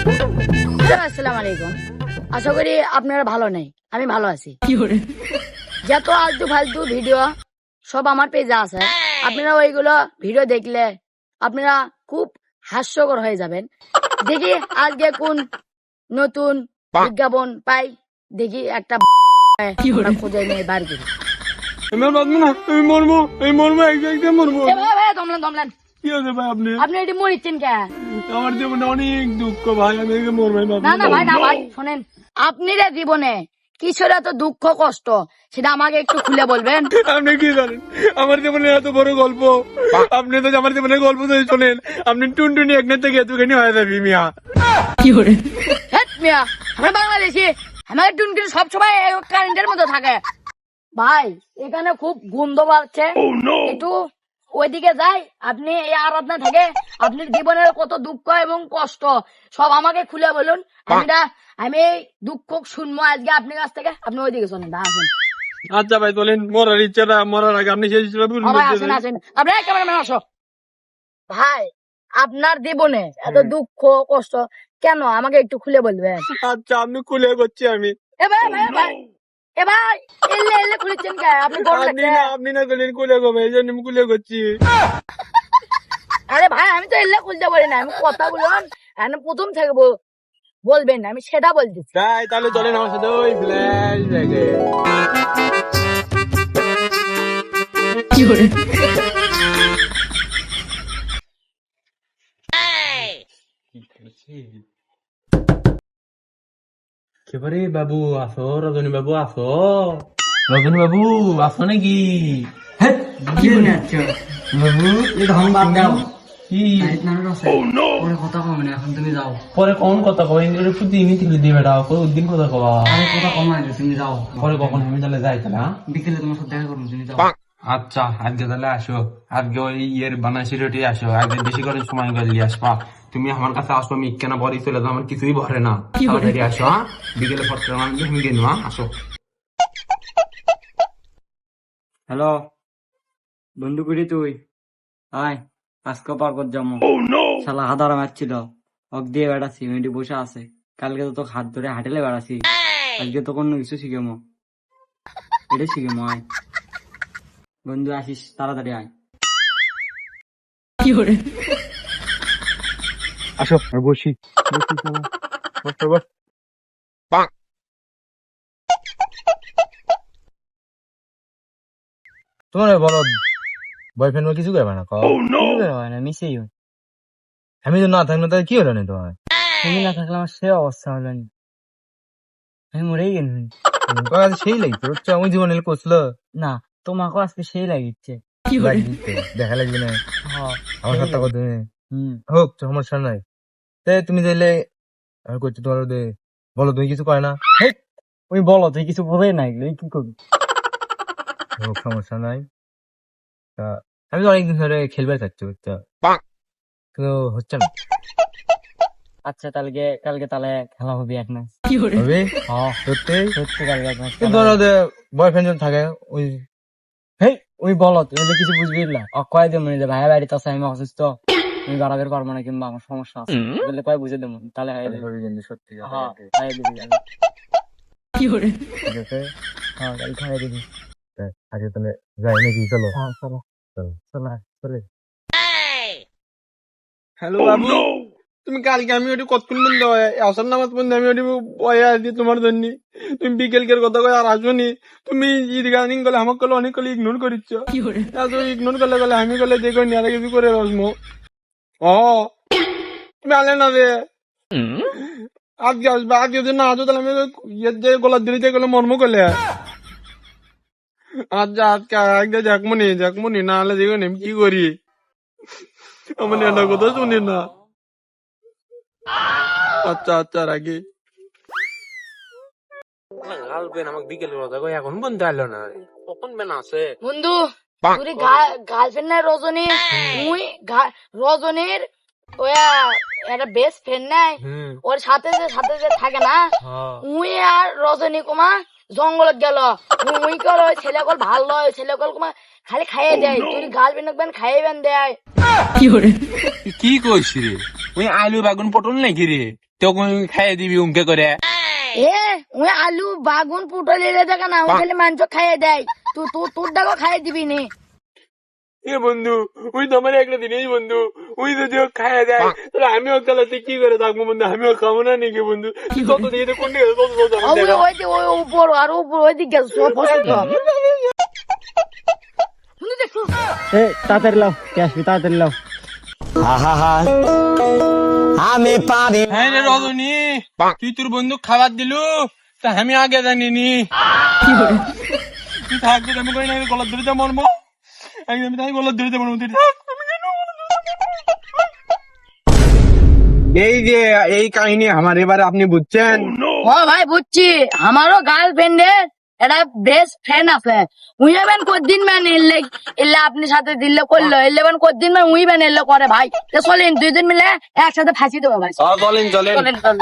আসসালামু আলাইকুম। আশা করি আপনারা ভালো নেই। আমি ভালো আছি। যত আলতু ফালতু ভিডিও সব আমার পেজে আছে। আপনারা ওইগুলো ভিডিও দেখলে আপনারা খুব হাস্যকর হয়ে যাবেন। দেখি আজকে কোন নতুন বিজ্ঞাপন পাই। দেখি একটা খুঁজে নিয়ে বার করি। মরবো মরবো মরবো দমলেন দমলেন। কি ভাই আপনি? আপনি এটি মরিচ্ছেন কে? আমার জীবনে অনেক দুঃখ ভাই আমি একদম মরবো না না ভাই না ভাই শোনেন। আপনি রে জীবনে কিসের এত দুঃখ কষ্ট সেটা আমাকে একটু খুলে বলবেন? আপনি কি জানেন? আমার জীবনে এত বড় গল্প। আপনি তো আমার জীবনের গল্প তো শোনেন আপনি টুনটুনি এক থেকে এতখানি হয়ে যাবি মিয়া। হেৎ মিয়া আমরা বাংলাদেশি। আমাদের টুনটুন সবসময় কারেন্টের মতো থাকে। ভাই এখানে খুব গন্ধ পাচ্ছে একটু ওইদিকে যাই আপনি এই আরাধনা থেকে আপনার জীবনের কত দুঃখ এবং কষ্ট সব আমাকে খুলে বলুন। আমি আমি দুঃখ শুনব আজকে আপনার কাছ থেকে। আপনি ওইদিকে শোনেন আসেন। আচ্ছা ভাই চলেন। মরার ইচ্ছাটা মরার আগে আপনি সেই আসেন। আসেন। আপনি ক্যামেরাম্যান আসো। ভাই আপনার জীবনে এত দুঃখ কষ্ট কেন আমাকে একটু খুলে বলবেন? আচ্ছা আমি খুলে করছি আমি। এ ভাই ভাই। এ ভাই এলে এলে খুলেছেন কে? আপনি বড় আপনি লাগছে। না আপনি না খুলে গবে এই জন্য আমি খুলে করছি আরে ভাই আমি তো এলে খুলতে পারি না আমি কথা বললাম। আমি প্রথম থেকে বল- বলবেন আমি সেটা বলতেছি। তাই তাহলে চলেন আমার সাথে ওই ফ্ল্যাশ ব্যাগে কেবারে বাবু আসো রজনী বাবু আসো। রজনী বাবু আসো নাকি? কি মনে আছে বাবু দাও। আছে পরে কথা কম তুমি যাও। পরে কোন কথা কই ইংরেজি প্রতি ইনি থেকে দিয়ে বেড়া কই উদ্দিন কথা কবা আরে কথা কমাই দিও তুমি যাও। পরে কখন? আমি তাহলে যাই তাহলে হ্যাঁ? বিকেলে তোমার সাথে দেখা করব তুমি যাও। আচ্ছা আজকে তাহলে আসো। আজকে ওই ইয়ের বানাসি রুটি আসো। আজকে বেশি করে সময় করে দিয়ে আসবা। তুমি আমার কাছে আসো আমি কেন বড়ি চলে যাও আমার কিছুই ভরে না। তাড়াতাড়ি আসো হ্যাঁ? বিকেলে ফট করে আমি হ্যাঁ? আসো। হ্যালো? বন্ধু করি তুই? আয় আজকে পার্কত যাব শালা হাদারা মারছিল। অক দিয়ে বেড়াচ্ছি মেয়েটি বসে আছে। কালকে তো তোকে হাত ধরে হাঁটেলে বেড়াচ্ছি। আজকে তো কোনো কিছু শিখেমো। এটা শিখেমো আয়। বন্ধু আসিস তাড়াতাড়ি আয়। আসো। আমি বসি। বসি চলো। বসো, বস। তোমার বলো বয়ফ্রেন্ড কিছু করবে না? কও। না মিশেই আমি তো না থাকলে তাহলে কি হলো না তোমার? তুমি না থাকলে আমার সে অবস্থা হলো না। আমি মরেই গেলি সেই লাগছে হচ্ছে আমি জীবনে করছিল। না তোমাকে আজকে সেই লাগিচ্ছে। দেখা লাগবে না। আমার সাথে কথা হোক সমস্যা নাই। তুমি চাইলে আমি করছি তোমার ওদের বলো তুমি কিছু করে না? ওই বলো তুই কিছু বোঝাই নাই কি করবি? সমস্যা নাই। তা আমি তো অনেকদিন ধরে খেলবে চাচ্ছি বুঝছ? কিন্তু হচ্ছে না। আচ্ছা কালকে কালকে তাহলে খেলা হবে এক ম্যাচ। হবে? হ্যাঁ সত্যি? সত্যি কালকে এক ম্যাচ বয়ফ্রেন্ড থাকে ওই হেই ওই বলো তুই এলে কিছু বুঝবি না। ও কয় দেবো যে ভাই বাড়িতে আছে আমি অসুস্থ। আমি বাড়াবের পারব না কিংবা আমার সমস্যা আছে। বলে কয় বুঝে দেবো? তাহলে হয়ে যাবে। কিন্তু সত্যি হ্যাঁ খাইয়ে দিবি আমি ঠিক আছে হ্যাঁ কাল খাইয়ে দিবি। আজকে তাহলে যাই নাকি চলো? হ্যাঁ চলো। চলো। চলো চলে। হ্যালো বাবু তুমি কালকে আমি ওটি কতক্ষণ বন্ধ আসার নামাজ বন্ধ আমি ওটি বয়ে আছি তোমার জন্য। তুমি বিকেল বিকেলকের কথা কয়ে আর আসবনি তুমি ইদিগানিং গলে আমাকে কলে অনেক কলে ইগনোর করিচ্ছ। ইগনোর করলে গলে আমি গলে কই নিয়ে কিছু করে বসমো ও। তুমি আলে না রে। আজকে আসবে আজকে যদি না আসো তাহলে আমি যে গলার দিলে যে গেলে মর্ম করলে আচ্ছা আজকে আজকে না হলে কি করি? আমার এটা কথা শুনি না। আচ্ছা আচ্ছা রাখি। গার্লফ্রেন্ড আমাকে বিকেলে কথা কই এখন বন্ধু আলো না কখন বেন আছে? বন্ধু তুই গার্লফ্রেন্ড না রজনী মুই রজনীর ওয়া একটা বেস্ট ফ্রেন্ড নাই। ওর সাথে যে সাথে যে থাকে না হ্যাঁ। মুই আর রজনী কুমা জঙ্গলত গেল। মুই কল ওই ছেলে কল ভালো লয় ছেলে কল তোমার খালি খাইয়ে দেয়। তুই গার্লফ্রেন্ড বেন খাইয়ে বেন দেয়। তুই কি কইস রে? ওই আলু বাগুন পটল নাকি রে? তখন খাইয়ে দিবি উমকে করে। এ ওই আলু বাগুন পুটল এলে দেখা না ওই খালি মাংস খাইয়ে দেয়। তুই তুই তোর ডাকো খাইয়ে দিবি নি। এ বন্ধু ওই তো আমার একটা দিনেই বন্ধু। ওই যদি ও খাইয়া দেয় তাহলে আমিও কালাতে কি করে থাকব বন্ধু? আমিও খাব না নাকি বন্ধু? তত দিয়ে কোন দিকে তত তত ওই যে ওই উপর আর উপর ওই দিকে সব তো তাড়াতাড়ি লাও কে লাও। হ্যাঁ রে রজনী তুই তোর বন্ধু খাবার দিলু তা আমি আগে জানিনি। তুই আমি না আমি গলার দড়িতে আমি আমি তাই গলার দড়িতে তুই এই যে এই কাহিনী আমার এবারে আপনি বুঝছেন? Oh, ও ভাই বুঝছি। আমারও গার্লফ্রেন্ডের এটা বেস্ট ফ্রেন্ড আছে। উই হবেন কদিন মেন মানে এলে এলে আপনি সাথে দিলে করল এলে কত দিন ম্যান উই ম্যান এলে করে ভাই। তো চলেন দিন মিলে একসাথে ফাঁসি দেবো ভাই। চলেন। চলেন চলেন।